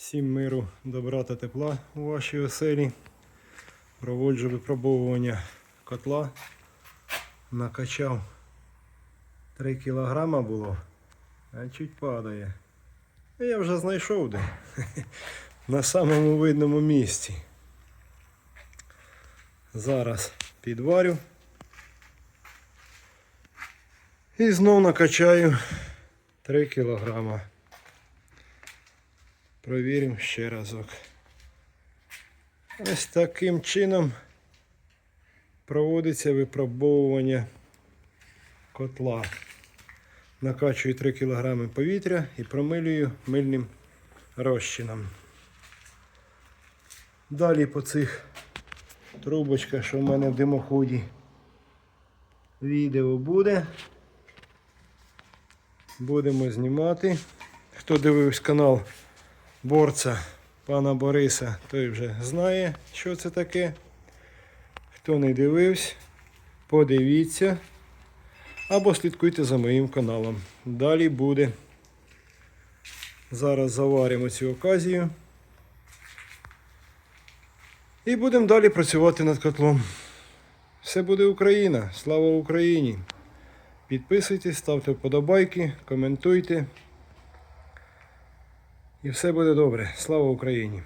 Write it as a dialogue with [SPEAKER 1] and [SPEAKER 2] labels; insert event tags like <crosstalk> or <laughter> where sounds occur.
[SPEAKER 1] Всім миру, добра та тепла у вашій оселі. Проводжу випробовування котла. Накачав 3 кілограма було, а чуть падає. Я вже знайшов де. <laughs> На самому видному місці. Зараз підварю. І знов накачаю 3 кілограма. Провіримо ще разок. Ось таким чином проводиться випробовування котла. Накачую 3 кг повітря і промилюю мильним розчином. Далі по цих трубочках, що в мене в димоході, відео буде. Будемо знімати. Хто дивився канал борця пана Бориса, той вже знає, що це таке. Хто не дивився, подивіться або слідкуйте за моїм каналом. Далі буде. Зараз заваримо цю оказію. І будемо далі працювати над котлом. Все буде Україна. Слава Україні! Підписуйтесь, ставте вподобайки, коментуйте. І все буде добре. Слава Україні!